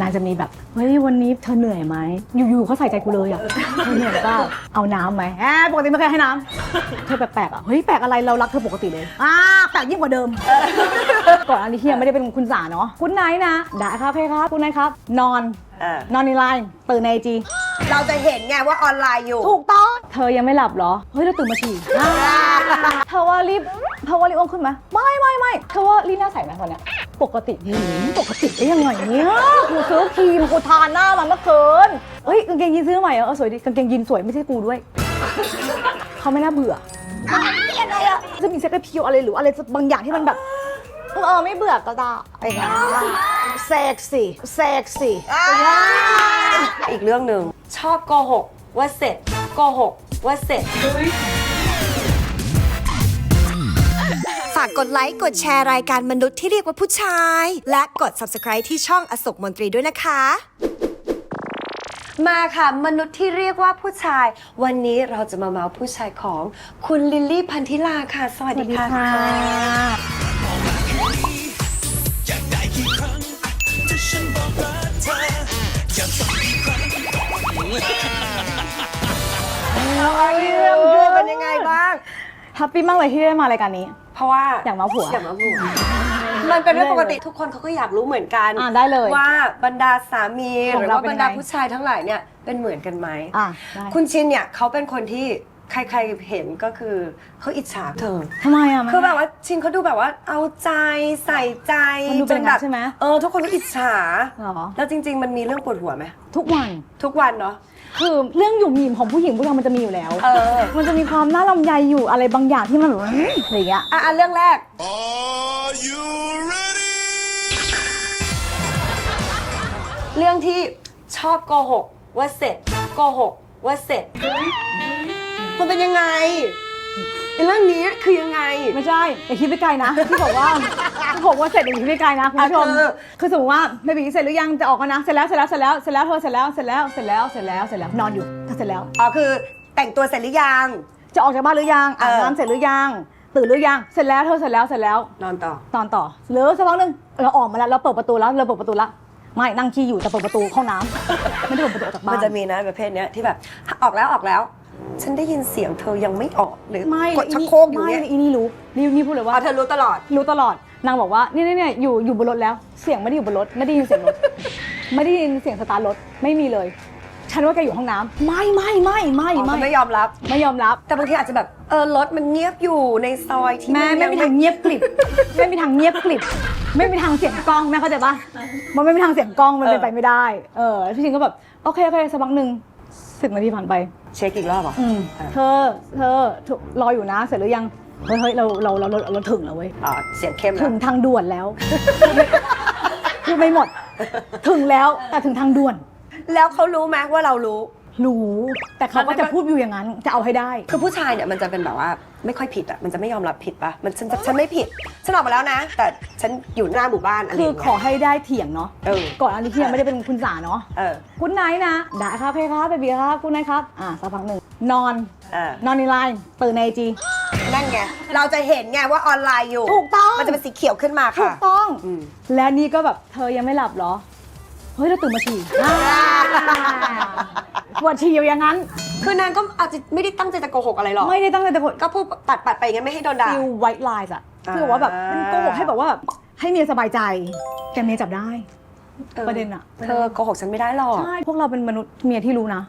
นางจะมีแบบเฮ้ยวันนี้เธอเหนื่อยไหมอยู่ๆเขาใส่ใจกูเลยอะเธอเหนื่อยเปล่าเอาน้ำไหมแหมปกติไม่เคยให้น้ำเธอแปลกๆอะเฮ้ยแปลกอะไรเรารักเธอปกติเลยอ่าแปลกยิ่งกว่าเดิม ก่อนอันนี้ที่ยังไม่ได้เป็นคุณสาเนาะคุณไนท์นะได้ครับเพครับคุณไนท์ครับ นอนเออนอนในไลน์ตื่นในจีเราจะเห็นไงว่าออนไลน์อยู่ ถูกต้อง เธอยังไม่หลับเหรอ เฮ้ย เราตื่นมาฉี่เธอว่ารีบ เธอว่ารีบอ้วนขึ้นไหมไม่ไม่ไม่เธอว่ารีบหน้าใสไหมตอนเนี้ยปกติหืมปกติได้ยังไงเนี่ยกูซื้อครีมกูทาหน้ามันเมื่อคืนเฮ้ยกางเกงยีนซื้อใหม่เหรอเออสวยดีกางเกงยีนสวยไม่ใช่กูด้วย เขาไม่น่าเบื่ออะไรอะจะมีเซ็กซ์พิวอะไรหรืออะไรสักบางอย่างที่มันแบบเออไม่เบื่อก็ได้อะไรอย่างเงี้ยเซ็กซี่เซ็กซี่อีกเรื่องหนึ่งชอบโกหกว่าเสร็จโกหกว่าเสร็จ กกดไลค์กดแชร์รายการมนุษย์ที่เรียกว่าผู้ชาย และกด subscribe ที่ช่องอโศกมนตรีด้วยนะคะ มาค่ะ มนุษย์ที่เรียกว่าผู้ชาย วันนี้เราจะมาเมาส์ผู้ชายของคุณลิลลี่พันธิลาค่ะ สวัสดีค่ะเป็นยังไงบ้าง แฮปปี้มากเลยที่ได้มารายการนี้ เพราะว่าอยากเมาส์ผัว อยากเมาส์ผัว มันเป็นเรื่องปกติทุกคนเขาก็อยากรู้เหมือนกัน อะได้เลย ว่าบรรดาสามีของหรือเราว่าเป็นบรรดาไงผู้ชายทั้งหลายเนี่ยเป็นเหมือนกันไหมอะได้คุณชินเนี่ยเขาเป็นคนที่ใครๆเห็นก็คือเขาอิจฉาเธอทำไมอะมันคือแบบว่าชินเขาดูแบบว่าเอาใจใส่ใจมันดูเป็นอย่างนั้นแบบใช่ไหมเออทุกคนก็อิจฉาเหรอแล้วจริง ๆ มันมีเรื่องปวดหัวไหมทุกวันทุกวันเนาะ คือเรื่องหยุ่มหยิมของผู้หญิงผู้ชายมันจะมีอยู่แล้ว เออ มันจะมีความน่าลำใยอยู่อะไรบางอย่างที่มันแบบว่าอื้ออะไรอย่างเงี้ย อะอะเรื่องแรก Are you ready? เรื่องที่ชอบโกหกว่าเสร็จโกหกว่าเสร็จมันเป็นยังไงไอ้ เรื่องนี้คือยังไง ไม่ใช่อย่าคิดไปไกลนะที่บอกว่าที่บอกว่าเสร็จอย่าคิดไปไกลนะคุณผู้ชมอะคือคือสมมติว่าไม่บีเสร็จหรือยังจะออกกันนะเสร็จแล้วเสร็จแล้วเสร็จแล้วเสร็จแล้วเธอเสร็จแล้วเสร็จแล้วเสร็จแล้วเสร็จแล้วเสร็จแล้วนอนอยู่เธอเสร็จแล้ว อ๋อคือแต่งตัวเสร็จหรือยัง จะออกจากบ้านหรือยังอาบเออ น้ำเสร็จหรือยังตื่นหรือยังเสร็จแล้วเธอเสร็จแล้วเสร็จแล้วนอนต่อ ตอนต่อหรือสักพักหนึงเราออกมาแล้วเราเปิดประตูแล้วเราเปิดประตูแล้วไม่นั่งขี้อยู่แต่เปิดประตูห้องน้ำไม่ได้เปิดประตูออกจากบ้ามันนจะมีนะประเภทเนี้ยที่แบบออกแล้วออกแล้ว ฉันได้ยินเสียงเธอยังไม่ออกหรือไม่กดชักโครกอยู่เนี่ยไม่อีนี่รู้นี่นี่พูดเลยว่าอ๋อเธอรู้ตลอด รู้ตลอดนางบอกว่าเนี่ยเนี่ยเนี่ยอยู่อยู่บนรถแล้ว เสียงไม่ได้อยู่บนรถไม่ได้ยินเสียงรถ ไม่ได้ยินเสียงสตาร์ทรถไม่มีเลย ฉันว่าแกอยู่ห้องน้ำไม่ไม่ไม่ไม่อ๋อไม่เขาไม่ยอมรับ ไม่ยอมรับ แต่บางทีอาจจะแบบเออรถมันเงียบอยู่ในซอยที่แม่นไม่มีทางเงียบกลิบ ไม่มีทางเงียบกลิบ ไม่มีทางเสียงกล้องแม่เข้าใจปะมันไม่มีทางเสียงกล้องมันเป็นไปไม่ได้ เออแล้วพี่ชิงก็แบบโอเคโอเคสักพักหนึ่งสิบนาทีผ่านไป เช็คอีกรอบเหรอะอืมเธอเธอถูกรออยู่นะเสร็จหรือยังเฮ้ยเฮ้ยเราเราเราเราเราถึงแล้วเว้ยอ๋อเสียงเข้มถึนะงทางด่วนแล้วพูดไม่หมด ถึงแล้วแต่ถึงทางด่วน แล้วเขารู้ไหมว่าเรารู้ รู้แต่เขาก็จะพูดอยู่อย่างนั้นจะเอาให้ได้ คือผู้ชายเนี่ยมันจะเป็นแบบว่าไม่ค่อยผิดอะมันจะไม่ยอมรับผิดปะมันฉันฉันไม่ผิดฉันออกมาแล้วนะ แต่ฉันอยู่หน้าหมู่บ้านอะไรอคือย่างขเงี้อยให้ได้เถียงเนาะเออก่อนอันนี้ที่ยังไม่ได้เป็นคุณสาเนาะเออคุณไนท์นะได้ครับเพครับเบบีครับคุณไนท์ครับอ่าสักพักหนึ่งนอนเออนอนในไลน์ตื่นในจีนั่นไงเราจะเห็นไงว่าออนไลน์อยู่ถูกต้องมันจะเป็นสีเขียวขึ้นมาถูค่ะกต้องอืมและนี่ก็แบบเธอยังไม่หลับเหรอ เฮ้ยเราตื่นมาฉี่อ่าปวดฉี่อยู่อย่างนั้น คือนางก็อาจจะไม่ได้ตั้งใจจะโกหกอะไรหรอก ไม่ได้ตั้งใจจะกดก็พูดปัดปัดๆไปอย่างนั้นไม่ให้โดนด่า ฟิลไวท์ไลน์อะอ่าคือว่าแบบเป็นโกหกให้แบบว่า ให้เมียสบายใจแกเมียจับได้ออประเด็นอะเธอโกหกฉันไม่ได้หรอก ใช่ พวกเราเป็นมนุษย์เมียที่รู้นะ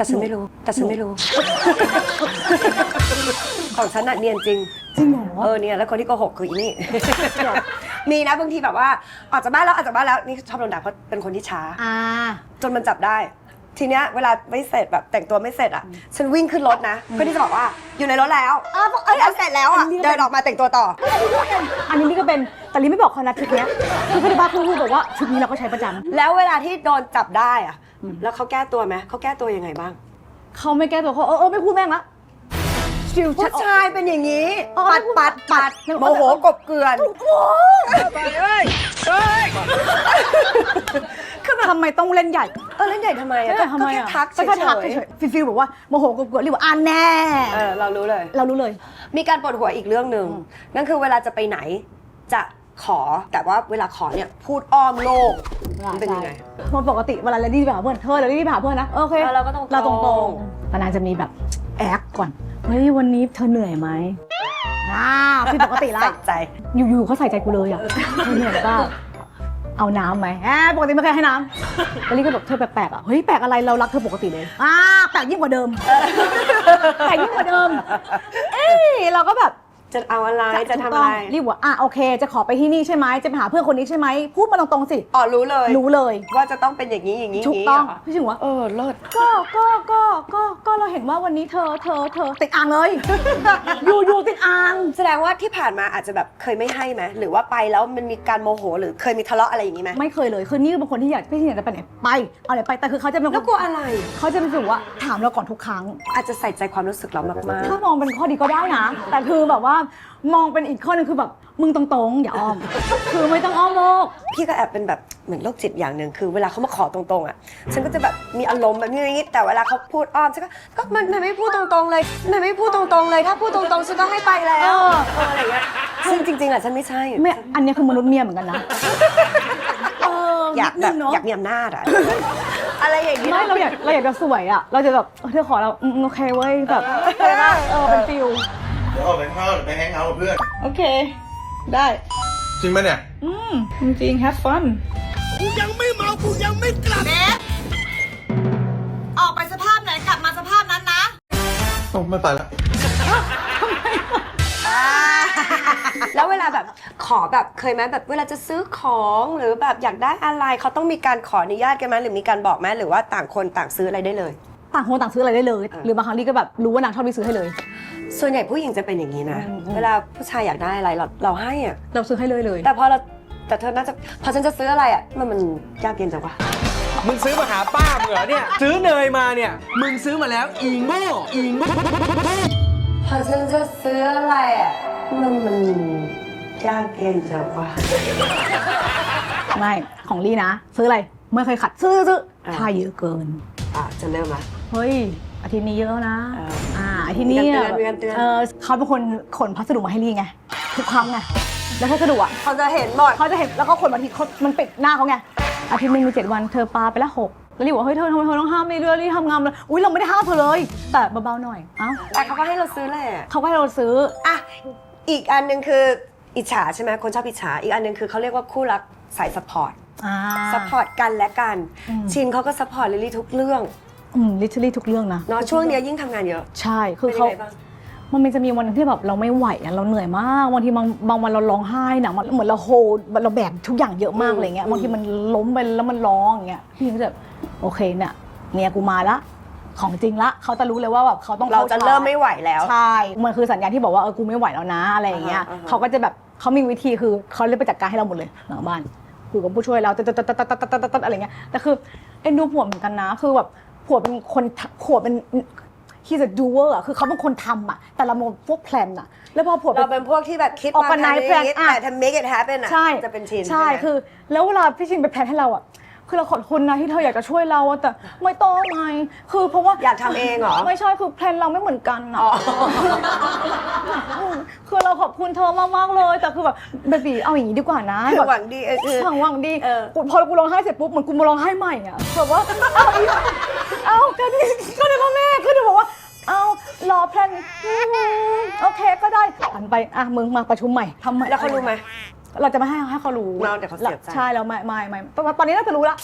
แต่ฉันไม่รู้ แต่ฉันไม่รู้ ของฉันน่ะเนียนจริง จริงเหรอเออเนี่ยแล้วคนที่โกหกคืออีนี่ มีนะบางทีแบบว่าออกจากบ้านแล้วออกจากบ้านแล้วนี่ชอบโดนด่าเพราะเป็นคนที่ช้า อ่า จนมันจับได้ ทีเนี้ยเวลาไม่เสร็จแบบแต่งตัวไม่เสร็จอะ ฉันวิ่งขึ้นรถนะเพื่อที่จะบอกว่าอยู่ในรถแล้วอะบอกเอ้ยแล้วเสร็จแล้วอะอันนี้ก็เดินออกมาแต่งตัวต่อ อันนี้นี่ก็เป็น แต่ลิไม่บอกเขานะทริคเนี้ยคือคือบ้าคือคือบอกว่าทริคนี้เราก็ใช้ประจำ แล้วเวลาที่โดนจับได้อะ แล้วเขาแก้ตัวไหมเขาแก้ตัวยังไงบ้าง เขาไม่แก้ตัวเขาเออเออไม่พูดแม่งละชิวผู้ชายเป็นอย่างนี้เออปัดปัดปัดไม่โมโหกบเกลือนคือทำไมต้องเล่นใหญ่ เออเล่นใหญ่ทำไมอะเล่นก็ใหญ่ทำไมก็แค่อะทักเฉก็แค่ทักยเฉยๆฟิลๆบอกว่าโมโหกบเกลือรีบว่าอ่านแน่ๆเออเรารู้เลย เรารู้เลย มีการปวดหัวอีกเรื่องหนึ่งนั่นคือเวลาจะไปไหนจะ ขอแต่ว่าเวลาขอเนี่ยพูดอ้อมโลกมันเป็นยังไงเพราะปกติเวลาเราดีไปหาเพื่อนเธอเราดีไปหาเพื่อนนะโอเคเออเราก็ตรงๆ เราตรงๆแต่นางจะมีแบบแอคก่อนเฮ้ยวันนี้เธอเหนื่อยไหมอ่าผิดปกติละใส่ใจ อยู่ๆเขาใส่ใจกูเลยอะเธอเหนื่อยก็เอาน้ำไหมแอบปกติไม่เคยให้น้ำแล้วลี่ก็แบบเธอแปลกๆอะเฮ้ยแปลกอะไรเรารักเธอปกติเลยอ่าแปลกยิ่งกว่าเดิมแปลกยิ่งกว่าเดิม เอ้ยเราก็แบบ จะเอาอะไรจะทำถูกต้อะงไรรีบว่าอะโอเค จะขอไปที่นี่ใช่ไหมจะไปหาเพื่อนคนนี้ใช่ไหมพูดมาตรงๆสิ อ๋อรู้เลย รู้เลย ว่าจะต้องเป็นอย่างนี้อย่างนี้ถูกต้องย่านี้เหรพี่ถึงว่าเออเลิศก็ก็ก็ก็ก็เราเห็นว่าวันนี้เธอเธอเธอติดอ่างเลย อยู่อยู่ติดอ่าง แสดงว่าที่ผ่านมาอาจจะแบบเคยไม่ให้ไหมหรือว่าไปแล้วมันมีการโมโห หรือเคยมีทะเลาะอะไรอย่างนี้ไหมไม่เคยเลยคือนี่เป็นคนที่อยากพี่อยากจะไปไหนไปเอาไหนไปแต่คือเขาจะเป็นคนแล้วกลัวอะไร เขาจะเป็นรู้สึกว่าถามเราก่อนทุกครั้ง อาจจะใส่ใจความรู้สึกเรามากถ้ามองเป็นข้อดีก็ได้นะ แต่คือแบบว่ามองเป็นอีกข้อหนึงคือแบบมึงตรงๆอย่าอ้อม คือไม่ต้องอ้อมโลกๆพี่ก็แอบเป็นแบบเหมือนโรคจิตอย่างหนึ่งคือเวลาเขามาขอตรงๆอะฉันก็จะแบบมีอารมณ์แบบนี้อย่างนี้แต่เวลาเขาพูดอ้อมฉันก็ก็มันมันไม่พูดตรงๆเลยมันไม่พูดตรงๆเลย ถ้าพูดตรงๆฉันก็ให้ไปแล้วเออ เอออะไรเงี้ยซึ่งจริงๆอะฉันไม่ใช่ ไม่อันนี้คือมนุษย์เมียเหมือนกันนะเอออยากนิดแบบนึงเนาะอยากมีอำนาจอะ อะไรอย่างนี้ไม่เราอยากเราอยากจะสวยอะ เราจะแบบเออเธอขอเราอืมโอเคเว้ยแบบเออเออเป็นฟิลเดี๋ ยวออกไปข้างนอกเดี๋ยวไปแฮงเอาท์กับเพื่อน โอเค ได้ จริงไหมเนี่ย อืม จริงๆ have fun กูยังไม่เมา กูยังไม่กลับออกไปสภาพไหนกลับมาสภาพนั้นนะ โอ้ไม่ไปละแล้วเวลาแบบขอแบบเคยไหมแบบเวลาจะซื้อของหรือแบบอยากได้อะไรเขาต้องมีการขออนุญาตกันไหมหรือมีการบอกไหมหรือว่าต่างคนต่างซื้ออะไรได้เลย ต่างคนต่างซื้ออะไรได้เลยเออหรือบางครั้งลี่ก็แบบรู้ว่านางชอบลี่ซื้อให้เลย ส่วนใหญ่ผู้หญิงจะเป็นอย่างนี้นะ อืมอืม เวลาผู้ชายอยากได้อะไรเราเราให้อะเราซื้อให้เลยเลย แต่พอเราแต่เธอน่าจะพอฉันจะซื้ออะไรอะมันมันยากเย็นจังวะมึงซื้อมาหาป้ามึงเหรอเนี่ย ซื้อเนยมาเนี่ย มึงซื้อมาแล้วอีโง่อีโง่พอฉันจะซื้ออะไรอะมันมันยากเย็นจังวะ ไม่ ของลี่นะ ซื้ออะไร ไม่เคยขัด ซื้อซื้ออ่า ถ้าเยอะเกิน อะจะเริ่มละ เฮ้ย อาทิตย์นี้เยอะนะเอออ่าอา ทิตย์นี้มีการเตือนมีการเตือน เออเขาเป็นคนขนพัสดุมาให้ลี่ไงทุกครั้งไงแล้วพัสดุอะเขาจะเห็นหมดเขาจะเห็นแล้วก็คนบางทีเขามันปิดหน้าเขาไงอาทิตย์หนึงมีเจ็ดวันเธอปาไปละหกแล้วลี่บอกว่าเฮ้ยเธอทำไมเธอต้องห้ามลี่ด้วยลี่ทำงานเลยอุ้ยเราไม่ได้ห้ามเธอเลย แต่เบาๆหน่อยเอ้าแต่เขาก็ให้เราซื้อแหละเขาก็ให้เราซื้อ อะอีกอันหนึ่งคืออิจฉาใช่ไหมคนชอบอิจฉาอีกอันหนึ่งคือเขาเรียกว่าคู่รักสายสปอร์ตอ่าสปอร์ตกันและกัน อืม ชินเขาก็สปอร์ตลิลลี่ทุกเรื่องอืม ลิทเทอรี่ทุกเรื่องนะเนาะช่วงเนี้ยยิ่งทำงานเยอะใช่คือเป็นยัเขา งไงบ้าง มันมันจะมีวันหนึงที่แบบเราไม่ไหวอะเราเหนื่อยมากบางทีบางบางวันเราร้องไห้หนักมันเหมือนเราโฮเราแบกทุกอย่างเยอะมากอืมอะไรเงี้ยอืมบางทีมันล้มไปแล้วมันร้องอย่างเงี้ยพี่ก็จะแบบโอเคเนี่ยเนี่ยกูมาละของจริงละเขาจะรู้เลยว่าแบบเขาต้องเราข้จะชาเริ่มไม่ไหวแล้ว ใช่มันคือสัญญาณที่บอกว่าเออกูไม่ไหวแล้วนะอะไรอย่างเงี้ยอ่าฮะอ่าฮะ เขาก็จะแบบเขามีวิธีคือเขาเลยไปจัดการให้เราหมดเลยหลังบ้านคือกับผู้ช่วยเราตัดตัดตัดตัดตัดตัดตัดอะไรเงี้ยแต่คือเอ็นดูผัวเหมือนกันนะคือแบบ ผัวเป็นคนทำผัวเป็น he's a doer อะคือเขาเป็นคนทำอะแต่เรามองพวกแพลนอะแล้วพอผัวเป็เรานเป็นพวกที่แบบคิดออกมากันทำไนท์อย่างนี้ plan อะแต่ทำ make it happen อะใช่จะเป็นชินใช่ไหมคือ แล้วเวลาพี่ชินไปแพลนให้เราอะ คือเราขอบคุณนะที่เธออยากจะช่วยเราอะแต่ไม่ต้องไงคือเพราะว่าอยากทำเองเหรอ ไม่ใช่คือแพลนเราไม่เหมือนกันอะอ๋อคือเราขอบคุณเธอมากๆเลย แต่คือแบบเบบีเอาอย่างนี้ดีกว่านะ คือแบบหวังดีเออคือ หวังหวังดีเออ กูพอกูร้องไห้เสร็จปุ๊บเหมือนกูมาร้องไห้ใหม่อะแบบว่า เอาอีกเอาก็นี่ก็ได้พ่อแม่ก็จะบอกว่า เอารอแพลนอืมโอเคก็ได้หันไปอะมึงมาประชุมใหม่ทำใหม่แล้วเขารู้ไหม เราจะไม่ให้ให้เขารู้เนาะเดี๋ยวเขาเสียใจ ใช่แล้วไม่ไม่ไม่ตอนตอนนี้น่าจะรู้ละ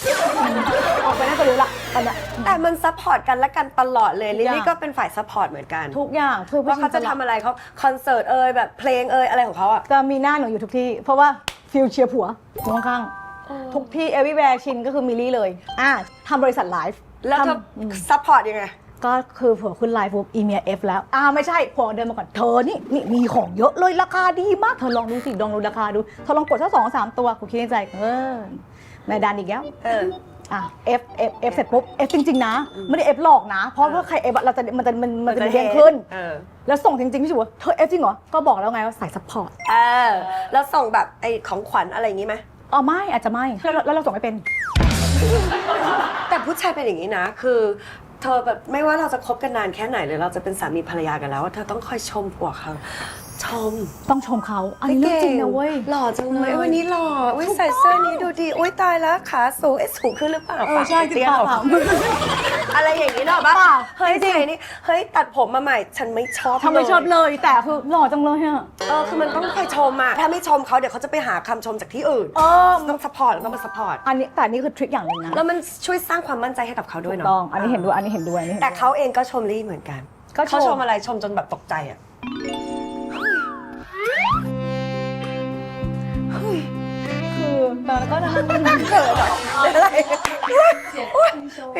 ออกไปน่าจะรู้ละตอนเนี้ย แต่มันซัพพอร์ตกันและกันตลอดเลยทุกลิลอย่างลี่ก็เป็นฝ่ายซัพพอร์ตเหมือนกันทุกอย่างคือว่าเขาจะทำอะไรเขาคอนเสิร์ตเอ่ยแบบเพลงเอ่ยอะไรของเขาอะ จะมีหน้าหนูอยู่ทุกที่ เพราะว่าฟิลเชียร์ผัวอยู่ข้างๆทุกที่ everywhere ชินก็คือมิลลี่เลย อ่าทำบริษัทไลฟ์แล้วเธอทำอืมซัพพอร์ตยังไง ก็คือผัวขึ้นไลฟ์ปุ๊บอีเมียเอฟแล้วอ่าไม่ใช่ผัวเดินมาก่อนเธอนี่นี่มีของเยอะเลยราคาดีมากเธอลองดูสิลองดูราคาดูเธอลองกดสักสองสามตัวกูคิดในใจเออในดันอีกแล้วเอออะ F F F เสร็จปุ๊บ F จริง ๆ นะ ไม่ได้ F หลอกนะ เพราะถ้าใคร F อะเราจะมันจะมันมันจะมีเด้งขึ้น เออ แล้วส่งจริงๆพี่ชูว่าเธอ F จริงเหรอ ก็บอกแล้วไงว่าใส่ซัพพอร์ตเออ แล้วส่งแบบไอ้ของขวัญอะไรอย่างงี้ไหมอ๋อไม่อาจจะไม่แล้วแล้วเราส่งไม่เป็น แต่ผู้ชายเป็นอย่างนี้นะ คือเธอแบบไม่ว่าเราจะคบกันนานแค่ไหนหรือเราจะเป็นสามีภรรยากันแล้ว เธอต้องคอยชมผัวเขา ชมต้องชมเขาอันนี้เรื่องจริงนะเว้ย หล่อจังเลยเอ้ยวันนี้หล่ออุ้ยใส่เสื้อนี้ดูดีอุ้ยตายแล้วขาสูงเอ้ยสูงขึ้นหรือเปล่าเออใช่ปากเตี้ยเปล่าเปล่า อะไรอย่างนี้เนาะปะเปล่าเฮ้ยใส่นี่เฮ้ยตัดผมมาใหม่ฉันไม่ชอบทำไมชอบเลยแต่คือหล่อจังเลยอะเออคือมันต้องคอยชมอะถ้าไม่ชมเขาเดี๋ยวเขาจะไปหาคำชมจากที่อื่นเออต้องสปอร์ตต้องมาสปอร์ตอันนี้แต่อันนี่คือทริคอย่างหนึ่งนะแล้วมันช่วยสร้างความมั่นใจให้กับเขาด้วยเนาะต้องอันนี้เห็นด้วยอันนี้เห็นด้วยอันนี้ห็นแต่ด้วย เขาเองก็ชมลี่เหมือนกันก็ชม เขาชมอะไรชมจนแบบตกใจอะ ตอนนั้นก็นั่งเกิดเหรออะไร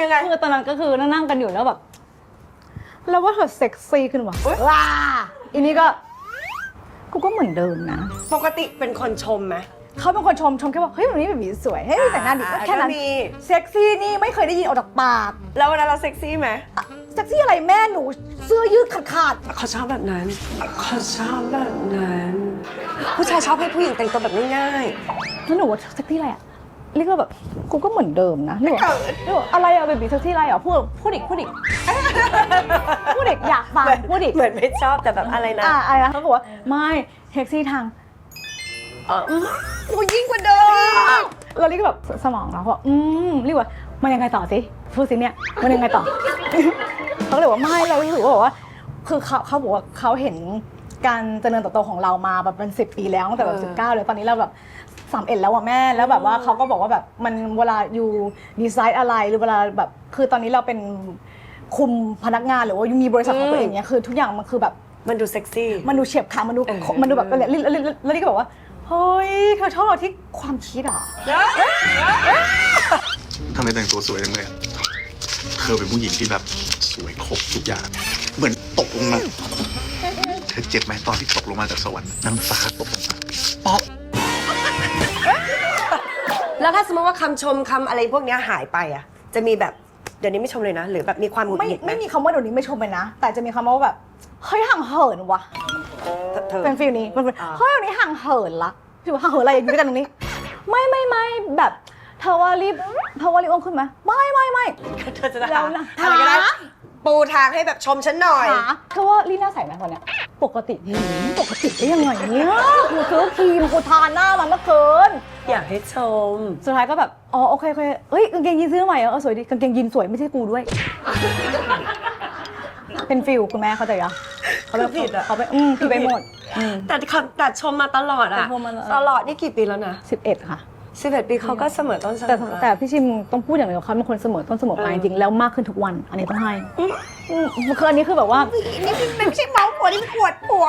ยังไงคือตอนนั้นก็คือนั่งๆกันอยู่แล้วแบบแล้วว่าเธอเซ็กซี่ขึ้นว่ะว้าอันนี้ก็กูก็เหมือนเดิมนะ ปกติเป็นคนชมไหมเขาเป็นคนชมชมแค่ว่าเฮ้ยวันนี้แบบนี้สวยเฮ้ยแต่งหน้าดีก็แค่นั้นก็มีเซ็กซี่นี่ไม่เคยได้ยินออกจากปาก แล้ววันนั้นเราเซ็กซี่ไหมเซ็กซี่อะไรแม่หนูเสื้อยืดขาดขาดเขาชอบแบบนั้นเขาชอบแบบนั้น ผู้ชายชอบให้ผู้หญิงแต่งตัวแบบง่ายๆ แล้วหนูว่าเซ็กซี่อะไรอะเรียกว่าแบบกูก็เหมือนเดิมนะหนูว่าหนูว่าอะไรอะเบบีเซ็กซี่อะไรอะพูดพูดอีกพูดอีกพูดอีกอยากฟังเหมือนพูดอีกเหมือนไม่ชอบแต่แบบอะไรนะอ่าอะไรนะเขาบอกว่าไม่เซ็กซี่ทางอ๋อกูยิ่งกว่าเดิมเราเรียกแบบสมองเราว่าอืมเรียกว่ามันยังไงต่อสิพูดสิเนี่ยมันยังไงต่อเขาก็เลยว่าไม่เรารู้สึกว่าบอกว่า คือเขาเขาบอกว่าเขาเห็นการเจริญเติบโตของเรามาแบบเป็นสิบปีแล้วตั้งแต่แบบสิบเก้าเลยตอนนี้เราแบบ สามเอ็ดแล้วอะแม่แล้วแบบว่าเขาก็บอกว่าแบบมันเวลาอยู่ดีไซน์อะไรหรือเวลาแบบคือตอนนี้เราเป็นคุมพนักงานหรือว่ามีบริษัทของตัวเองเนี่ยคือทุกอย่างมันคือแบบมันดูเซ็กซี่มันดูเฉียบขามันดูเออมันดูแบบแล้วแล้วแล้วแล้วนี่ก็บอกว่าเฮ้ยเธอชอบเราที่ความคิดอะทำไมแต่งตัวสวยจังเลยอะเธอเป็นผู้หญิงที่แบบสวยครบทุกอย่าง เหมือนตกลงมา เธอเจ็บไหมตอนที่ตกลงมาจากสวรรค์น้ำฟ้าตกลงมาป๊อป แล้วถ้าสมมติว่าคำชมคำอะไรพวกเนี้ยหายไปอะ จะมีแบบเดี๋ยวนี้ไม่ชมเลยนะ หรือแบบมีความหงุดไม่หงิดไหมไม่มีคำว่าเดี๋ยวนี้ไม่ชมเลยนะ แต่จะมีคำว่าแบบเฮ้ยห่างเหินวะเธอ เป็นฟีลนี้เป็นฟีลอ่า เฮ้ยวันนี้ห่างเหินละพี่ว่าห่างเหินอะไรอยู่ด้วยกันตรงนี้ ไม่ไม่ไม่แบบเธอว่ารีบเธอว่ารีบอ้วนขึ้นไหมไม่ไม่ไม่ เธอจะแล้หาวนะอะไรก็ได้หา ปูทางให้แบบชมฉันหน่อย หาเธอว่ารีบหน้าใสไหมวันเนี้ยปกติหืมปกติได้ยังไงเนี่ยกูซื้อครีมกูทาหน้ามันเมื่อคืน อยากให้ชม สุดท้ายก็แบบ อ๋อ โอเคโอเคเอ้ยกางเกงยีนซื้อใหม่เหรอเออสวยดีกางเกงยีนสวยไม่ใช่กูด้วย เป็นฟิลคุณแม่เข้าใจยังเขาไปคือผิดอะ เขาไปอืมผิดไปหมดอืมแต่คำแต่ชมมาตลอดอะแต่ชมมาตลอด ตลอดนี่กี่ปีแล้วนะสิบเอ็ดค่ะ 11ปีเขาก็เสมอต้นเสมแต่อปลาย แต่พี่ชิมต้องพูดอย่างเดียวเขาเป็นคนเสมอต้นเสมอปลายเออจริงแล้วมากขึ้นทุกวัน อันนี้ต้องให้อืมคืออันนี้คือแบบว่า นี่ไม่ใช่เมาส์ผัวนี่ปวดผัว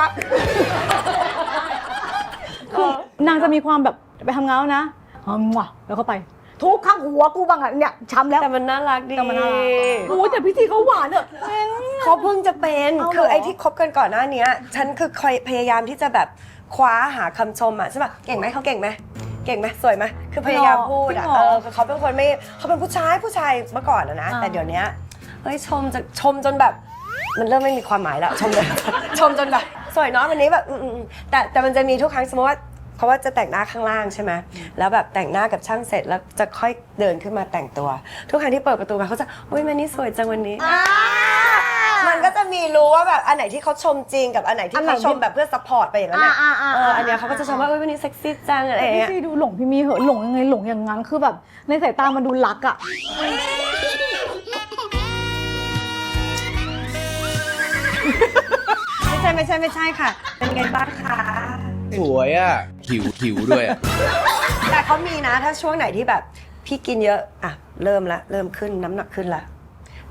คือนางจะมีความแบบ ไปทำงานแล้วนะอ๋อว่ะแล้วก็ไปทุกข้างหัวกูบ้างอะเนี่ยช้ำแล้ว แต่มันน่ารักดีแต่มันน่ารัก โอ้ยแต่พี่ทีเขาหวานเนอะเอ็งเขาเพิ่งจะเป็นเอาเหรอ คือไอ้ที่คบกันก่อนหน้าเนี้ย ฉันคือคอยพยายามที่จะแบบคว้าหาคำชมอะใช่ปะเก่งไหมเขาเก่งไหมเก่งไหมสวยไหมคือพยายามพูดอะจริงเหรเอออคือเขาเป็นคนไม่เขาเป็นผู้ชายผู้ชายเมื่อก่อนอะนะอ่าแต่เดี๋ยวเนี้ยเฮ้ยชมจะชมจนแบบ มันเริ่มไม่มีความหมายแล้วชมจนชมจนแบบสวยเนาะวันนี้แบบอืมอืมอืมแต่แต่มันจะมีทุกครั้งสมมติว่า เพราะว่าจะแต่งหน้าข้างล่างใช่ไหมแล้วแบบแต่งหน้ากับช่างเสร็จแล้วจะค่อยเดินขึ้นมาแต่งตัว ทุกครั้งที่เปิดประตูมาเขาจะอุ้ยมันนี่สวยจังวันนี้ มันก็จะมีรู้ว่าแบบอันไหนที่เขาชมจริงกับอันไหนอัที่นไหนเขาชมแบบเพื่อซัพพอร์ตไปอย่างนั้นน่ะอ่าอ่าอ่าเอออันเนี้ยเขาก็จะชมว่าเอ้ยวันนี้เซ็กซี่จังอะไรอย่างพี่เงี้ยซีดูหลงพี่มีเหอะหลงยังไงหลงอย่างนั้นคือแบบในสายตามันดูรักอะไม่ใช่ไม่ใช่ไม่ใช่ค่ะ เป็นไงบ้างคะ สวยอะ หิวหิวด้วยอะแต่เขามีนะ ถ้าช่วงไหนที่แบบ พี่กินเยอะอะเริ่มละเริ่มขึ้นน้ำหนักขึ้นละ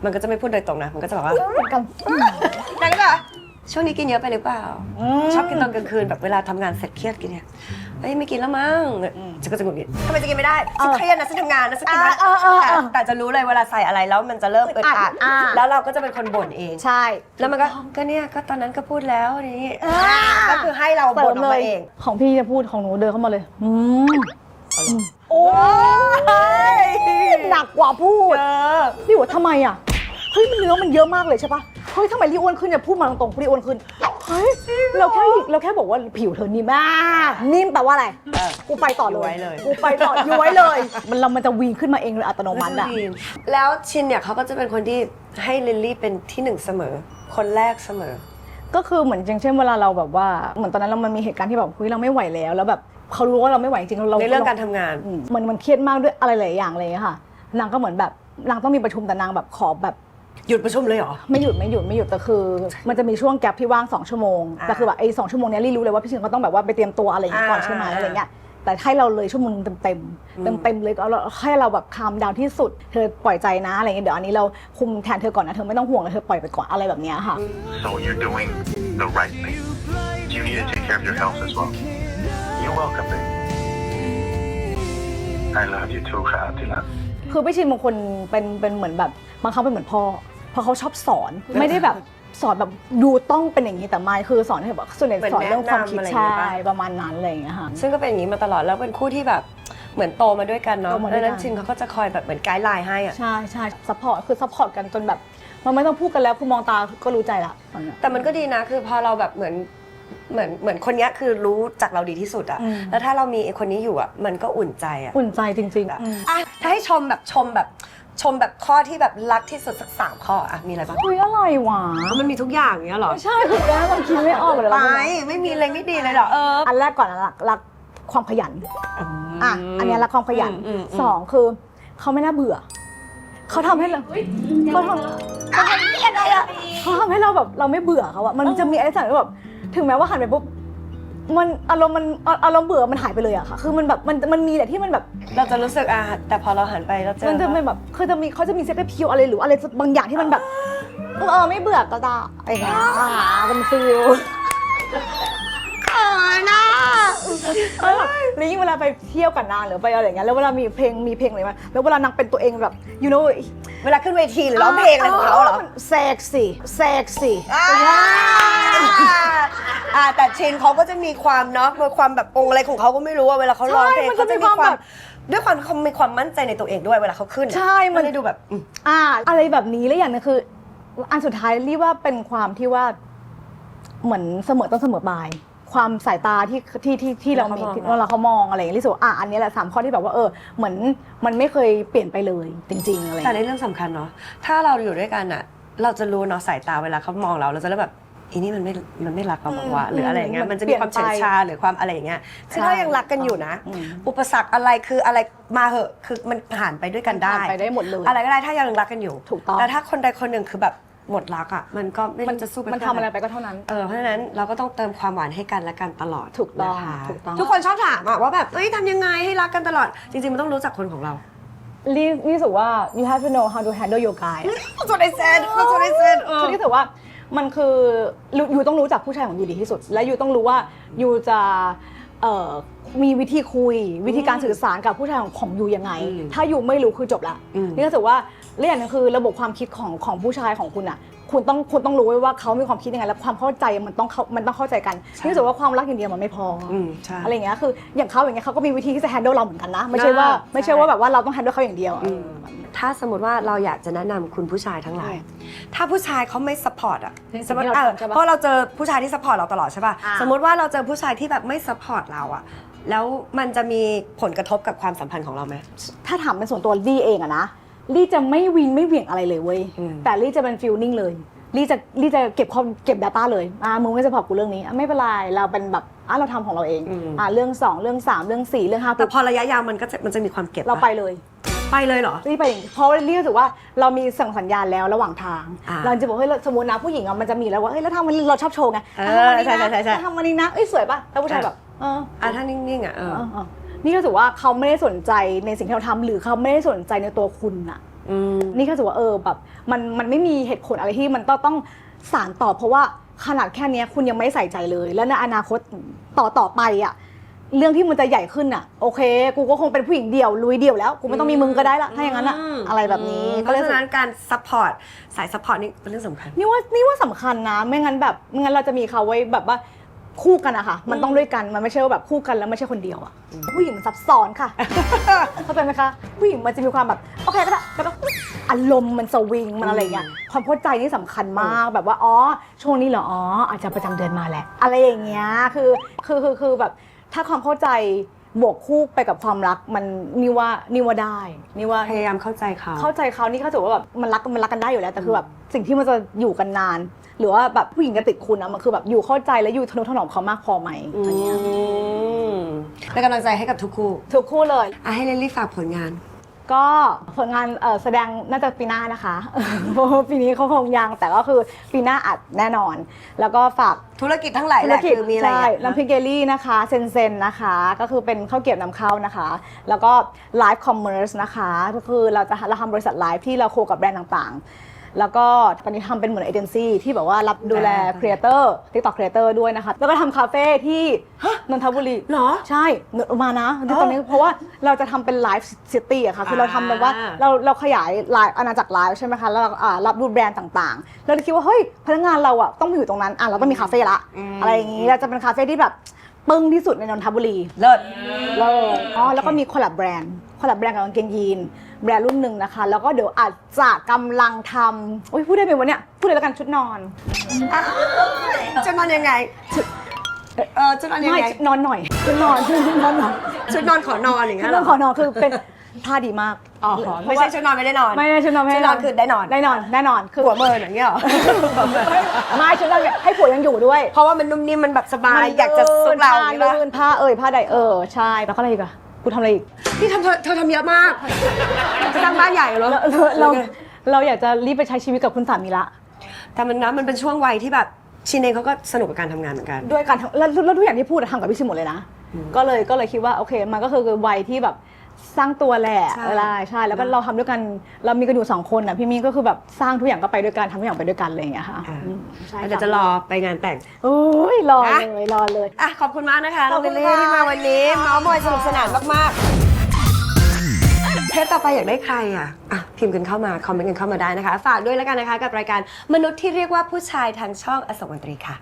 มันก็จะไม่พูดโดยตรงนะ มันก็จะบอกว่ากันแต่ก็แบบช่วงนี้กินเยอะไปหรือเปล่ามชอบกินตอนกลางคืนแบบเวลาทำงานเสร็จเครียดกินเนี่ย เอ้ยไม่กินแล้วมั้งฉันก็จะหงุดหงิดทำไมจะกินไม่ได้ฉันเครียดนะฉันทำงานนะฉันกินนะเออเออเออแต่แต่จะรู้เลยเวลาใส่อะไรแล้วมันจะเริ่มอึดอัดอ่าแล้วเราก็จะเป็นคนบ่นเอง ใช่ แล้วมันก็ก็เนี่ยก็ตอนนั้นก็พูดแล้วนี่ก็คือให้เราเสริบ่นมออกเลมายเองของพี่จะพูดของหนูเดินเข้ามาเลยอืมโอ้ยหนักกว่าพูดเออ พี่บอกว่าทำไมอะเฮ้ยมันเนื้อมันเยอะมากเลยใช่ปะเฮ้ยทำไมรีอ้วนขึ้นอย่าพูดมาตรงๆรีอ้วนขึ้นเฮ้ยเราแค่เราแค่บอกว่าผิวเธอนิ่มมากนิ่มแปลว่าอะไร เออ กูไปต่อเลย้วยยเลย กูไปต่อย้วยเลย มันเรามันจะวีนขึ้นมาเองโดยอัตโนมัติอะแล้วชินเนี่ยเขาก็จะเป็นคนที่ให้ลิลลี่เป็นที่หนึ่งเสมอ คนแรกเสมอ ก็คือเหมือนอย่างเช่นเวลาเราแบบว่าเหมือนตอนนั้นเรามันมีเหตุการณ์ที่แบบเฮ้ยเราไม่ไหวแล้วแล้วแบบเขารู้ว่าเราไม่ไหวจริงๆเราในเรื่องการทำงาน อืมมันมันเครียดมากด้วยอะไรหลายอย่างอะไรอย่างเลยค่ะนางก็เหมือนแบบนางต้องมีประชุมแต่นางแบบขอแบบ หยุดประชุมเลยเหรอ ไม่หยุดไม่หยุดไม่หยุดแต่คือ มันจะมีช่วงแกลบที่ว่าง 2 ชั่วโมงอ่าแต่คือแบบไอ้สองชั่วโมงเนี้ยรีรู้เลยว่าพี่ชิงก็ต้องแบบว่าไปเตรียมตัวอะไรอย่างเงี้ยก่อนอ่า ใช่ไหมอ่าอะไรเงี้ยแต่ให้เราเลยชั่วโมงนึงเต็มเต็มเต็มๆเลยก็เราให้เราแบบคามดาวที่สุดเธอปล่อยใจนะอะไรเงี้ยเดี๋ยวอันนี้เราคุมแทนเธอก่อนนะเธอไม่ต้องห่วงเลยเธอปล่อยไปก่อนอะไรแบบเนี้ยค่ะ so you're doing the right thing you need to take care of your health as well you're welcome babe I love you too ครับที่รัก คือพี่ชินบางคนเป็นเป็นเหมือนแบบบางครั้งเป็นเหมือนพ่อเพราะเขาชอบสอนไม่ได้แบบสอนแบบดูต้องเป็นอย่างนี้แต่ไม่คือสอนให้แบบส่วนใหญ่เหมือนสอนเรื่องความคิดแนะนำอะไรอย่างใช่งี้ปะประมาณนั้นอะไรอย่างเงี้ยค่ะซึ่งก็เป็นอย่างนี้มาตลอดแล้วเป็นคู่ที่แบบเหมือนโตมาด้วยกันเนาะโตมาด้ดัวยงกันนั้นชินเขาก็จะคอยแบบเหมือนไกด์ไลน์ให้อะใช่ใช่ซัพพอร์ตคือซัพพอร์ตกันจนแบบมันไม่ต้องพูดกันแล้วคือมองตาก็รู้ใจละตอนเนี้ยแต่มันก็ดีนะคือพอเราแบบเหมือน เหมือนเหมือนคนเนี้ยคือรู้จักเราดีที่สุดอะอืม แล้วถ้าเรามีไอ้คนนี้อยู่อะมันก็อุ่นใจอะอุ่นใจจริงอะๆอืมอะถ้าให้ชมแบบชมแบบชมแบบข้อที่แบบรักที่สุดสักสามข้ออะมีอะไรบ้างคุยอะไรหวะมันมีทุกอย่างอย่างเงี้ยเหรอไม่ใช่คือแล้มันคิดไม่ออกเลยไปแล้วไม่มีอะไรไม่ดีเลยเหรอเอออันแรกก่อนนะรักรักความขยัน อะ อันเนี้ยรักความขยันอืมอืมอืมสองคือเขาไม่น่าเบื่อ เขาทำให้เราเขาทำเขาทำอะไรอะเขาทำให้เราแบบเราไม่เบื่อเขาอะมันจะมีอะไรสั่งแบบถึงแม้ว่าหันไปปุ๊บมันอารมณ์มันอารมณ์เบื่อมันหายไปเลยอะค่ะ คือมันแบบมันมันมีแต่ที่มันแบบ เราจะรู้สึกอะแต่พอเราหันไปเราเจอมันจะเป็นแบบคือจะมีเขาจะมีเซ็กซ์พิวอะไรหรืออะไรบางอย่างที่มันแบบเออไม่เบื่อก็ได้อะไรอย่างเงี้ยอ่าเป็นฟิลอ่านะเออ แล้วยิ่งเวลาไปเที่ยวกับนางหรือไปอะไรอย่างเงี้ยแล้วเวลามีเพลงมีเพลงอะไรมาแล้วเวลานางเป็นตัวเองแบบ you know เวลาขึ้นเวทีหรือร้องเพลงอะไรของเขาเหรอเซ็กซี่เซ็กซี่อ่าอ่าแต่ชินเขาก็จะมีความเนาะมีความแบบองค์อะไรของเขาก็ไม่รู้ว่าเวลาเขาร้องเพลงเขาจะมีความด้วยความเขามีความมั่นใจในตัวเองด้วยเวลาเขาขึ้นอะใช่ มันเลยดูแบบอืมอ่า อะไรแบบนี้แล้วอย่างหนึงคือ อันสุดท้ายเรียกว่าเป็นความที่ว่าเหมือนเสมอต้นเสมอปลาย ความสายตาที่ที่ที่ที่เรามีที่เราเขามองอะไรอย่างนี้รู้สึกว่าอะอันนี้แหละสามข้อที่แบบว่าเออเหมือนมันไม่เคยเปลี่ยนไปเลยจริง ๆ อะไรอย่างแต่ในเงี้ยเรื่องสำคัญเนาะถ้าเราอยู่ด้วยกันอะเราจะรู้เนาะสายตาเวลาเขามองเราเราจะเริ่มแบบอีนี่มันไม่มันไม่รักเราบอกว่าหรืออะไรอย่างเงี้ยมันมันจะมีความเปลี่เฉยนยไปชาหรือความอะไรอย่างเงี้ยซึ่งใช่ถ้ายังรักกันอยู่นะ อืม อุปสรรคอะไรคืออะไรมาเหอะคือมันผ่านไปด้วยกันได้ ผ่านไปได้หมดเลย อะไรก็ได้ถ้ายังรักกันอยู่ ถูกต้อง แต่ถ้าคนใดคนหนึ่งคือแบบ หมดรักอะมันก็ไม่มันรู้จะสู้ปมันเพื่ทำอะไรไปก็เท่านั้น เออเพราะฉะนั้นเราก็ต้องเติมความหวานให้กันและกันตลอดถูกต้องนะคะถูกต้อง ทุกคนชอบถามอะว่าแบบเอ้ยทำยังไงให้รักกันตลอด จริงๆมันต้องรู้จักคนของเรา รีรู้สึกว่า you have to know how to handle your guy อะ That's what I said That's what I said เออคือที่ถือว่ามันคือยูยูต้องรู้จักผู้ชายของยูดีที่สุด และยูต้องรู้ว่ายูจะเอ่อมีวิธีคุย วิธีการสื่อสารกับผู้ชายของของยูยังไง อืมถ้ายูไม่รู้คือจบละอืม นี่ก็ถือว่า เรื่องหนึงคือระบบความคิดของของผู้ชายของคุณอะ คุณต้องคุณต้องรู้ไว้ว่าเขามีความคิดยังไงและความเข้าใจมันต้องเข้ามันต้องเข้าใจกันนี่รู้สึกว่าความรักอย่างเดียวมันไม่พอออืมใช่ อะไรอย่างเงี้ยคืออย่างเขาอย่างเงี้ยเขาก็มีวิธีที่จะ handle เราเหมือนกันนะ ไม่ใช่ว่าอ่าไม่ใช่ว่าแบบว่าเราต้อง handle เขาอย่างเดียวอะอืมถ้าสมมติว่าเราอยากจะแนะนำคุณผู้ชายทั้งหลาย ถ้าผู้ชายเขาไม่สปอร์ตอะในสิ่สมงมติที่เราเออทำใช่ปะเพราะเราเจอผู้ชายที่สปอร์ตเราตลอดใช่ป่ะ อ่า สมมติว่าเราเจอผู้ชายที่แบบไม่สปอร์ตเราอะ แล้วมันจะมีผลกระทบกับความสัมพันธ์ของเราไหม ถ้าถามเป็นส่วนตัวลี่เองอะนะ ลี่จะไม่วินไม่เหวี่ยงอะไรเลยเว้ย อืม แต่ลี่จะเป็นฟิลนิ่งเลยลี่จะลี่จะเก็บข้อเก็บ Data เลยอ่ามึงไม่จะพอกูเรื่องนี้อะไม่เป็นไรเราเป็นแบบอะเราทำของเราเองอ่าเรื่อง2เรื่อง3เรื่อง4เรื่อง5แต่ปุ๊บพอระยะยาวมันก็จะมันจะมีความเก็บเราปะไปเลย ไปเลยเหรอลี่ไปอย่างเพราะว่าลี่รู้สึกว่าเรามีสั่งสัญญาณแล้วระหว่างทาง อ่าเราจะบอกเฮ้ยเราสมมตินะผู้หญิงอะมันจะมีแล้วว่าเฮ้ยแล้วทำวันนี้เราชอบโชว์ไงเออทำวันนี้ใช่ใช่นะใช่ใช่ทำวันนี้นะเอ้ยสวยป่ะแล้วผู้ชายแบบเอออะถ้านิ่งๆอะเออ เออเออ นี่ก็รู้สึกว่าเขาไม่ได้สนใจในสิ่งที่เราทำหรือเขาไม่ได้สนใจในตัวคุณอะอืมนี่ก็รู้สึกว่าเออแบบมันมันไม่มีเหตุผลอะไรที่มันต้องต้องสารต่อเพราะว่าขนาดแค่เนี้ยคุณยังไม่ใส่ใจเลย แล้วในอนาคตต่อต่อไปอะเรื่องที่มันจะใหญ่ขึ้นอะโอเค กูก็คงเป็นผู้หญิงเดี่ยวลุยเดี่ยวแล้วกูไม่ต้องมีมึงก็ได้ละถ้าอย่างนั้นอะมอะไรแบบนี้ เพก็ราะเลยฉะนั้นการซัพพอร์ตสายซัพพอร์ตนี่เป็นเรื่องสำคัญ นี่ว่านี่ว่าสำคัญนะ ไม่งั้นแบบไม่งั้นเราจะมีเขาไว้แบบว่า คู่กันอะค่ะ มันต้องด้วยกัน มันไม่ใช่ว่าแบบคู่กันแล้วไม่ใช่คนเดียวอะผู้หญิงมันซับซ้อนค่ะ เข้าใจไหมคะ ผู้หญิงมันจะมีความแบบโอเคก็ได้แล้วก็อารมณ์มันสวิงมันอะไรอย่างเงี้ย ความเข้าใจนี่สำคัญมากแบบว่าอ๋อช่วงนี้เหรออ๋ออาจจะประจำเดือนมาแหละ อะไรอย่างเงี้ยคือคือคือคือแบบถ้าความเข้าใจบวกคู่ไปกับความรักมันนี่ว่านี่ว่าได้นี่ว่า พยายามเข้าใจเขา เข้าใจเขานี่เข้าใจว่าแบบมันรักมันรักกันได้อยู่แล้วแต่คือแบบสิ่งที่มันจะอยู่กันนาน หรือว่าแบบผู้หญิงจะติดคุณอะมันคือแบบอยู่เข้าใจและอยู่ทนุถนอมเขามากพอไหมอืมเป็นกำลังใจให้กับทุกคู่ทุกคู่เลย อะให้เลนลี่ฝากผลงาน ก็ผลงานเอ่อแสดงน่าจะปีหน้านะคะเพราะว่าปีนี้เขาคงยังแต่ก็คือปีหน้าอัดแน่นอน แล้วก็ฝากธุรกิจทั้งหลายแหละคือมีอะไรใช่อะน้ำพริกเกลลี่นะคะเซนเซนนะคะ ก็คือเป็นข้าวเกรี๊ยบนำเข้านะคะ แล้วก็ไลฟ์คอมเมอร์สนะคะก็คือเราจะเราทำบริษัทไลฟ์ที่เราโคกับแบรนด์ต่างๆ แล้วก็ตอนนี้ทำเป็นเหมือนเอเจนซี่ที่แบบว่ารับดูแลครีเอเตอร์ทิกตอกครีเอเตอร์ด้วยนะคะ แล้วก็ทำคาเฟ่ที่นนทบุรีเหรอ ใช่มานะตอนนี้เพราะว่าเราจะทำเป็นไลฟ์ซิตี้อะค่ะ คือเราทำแบบว่าอ่าเราเราขยายไลฟ์อาณาจักรไลฟ์ใช่ไหมคะ แล้วเราอ่ารับดูแบรนด์ต่างๆ แล้วเราคิดว่าเฮ้ยพนักงานเราอะต้องมาอยู่ตรงนั้นอะเราต้องมีคาเฟ่ละอะไรอย่างงี้เราจะเป็นคาเฟ่ที่แบบ ปึ้งที่สุดในนนทบุรี เลิศ เลยอ๋อแล้วก็มีคอลแลบแบรนด์คอลแลบแบรนด์กับกางเกงยีนแบรนด์รุ่นหนึ่งนะคะ แล้วก็เดี๋ยวอาจจะกำลังทำอุ้ยพูดได้ไหมวะเนี่ยพูดเลยแล้วกันชุดนอนจะนอนยังไงเออจะนอนยังไม่ไงชุดนอนหน่อยชุดนอนชุดนอนหน่อยชุดนอนขอนอนอย่างเงี้ชุยดเหนรอนอขอนอนคือเป็น ท่าดีมาก อ๋อไม่ใช่ชุดนอนไม่ได้นอนไม่ได้ชุดนอนไม่ชุดนอนคือได้นอนได้นอนแน่นอนคือหัวเมินอย่างเงี้ยเหรอไม่ชุดนอนให้ผัวยังอยู่ด้วย เพราะว่ามันนุ่มนิ่มมันแบบสบายอยากจะซุกเราอย่างผ้าเงี้ยลื่นผ้าเอ่ยผ้าใดเออใช่แล้วก็อะไรอีกอะกูทำอะไรอีกพี่ทำเธอเธอทำเยอะมากจะสร้างบ้านใหญ่เหรอเราเราเราอยากจะรีบไปใช้ชีวิตกับคุณสามีละแต่มันนะมันเป็นช่วงวัยที่แบบชินเองเขาก็สนุกกับการทำงานเหมือนกัน ด้วยการทำแล้วแล้วทุกอย่างที่พูดอะทำกับพี่ชิมหมดเลยนะ ก็เลยก็เลยคิดว่าโอเค มันก็คือวัยที่แบบ สร้างตัวแหละใช่เวลาใช่ แล้วก็เราทำด้วยกัน เรามีกันอยู่สองคนอะพี่มี่ก็คือแบบสร้างทุกอย่างก็ไปด้วยกันทำทุกอย่างไปด้วยกันอะไรอย่างเงี้ยค่ะอ่า อืมใช่เดี๋ยวจะรอไปงานแต่ง โอ้ยรอนะ เลยรอเลย อะขอบคุณมากนะคะขน้ออบงคุเบณลลี่ค่ะ ที่มาวันนี้เมาส์มอยสนุกสนานมากๆเทปต่อไปอยากได้ใครอะอะพิมพ์กันเข้ามา คอมเมนต์กันเข้ามาได้นะคะ ฝากด้วยแล้วกันนะคะ กับรายการมนุษย์ที่เรียกว่าผู้ชายทางช่องอสมนตรีค่ะ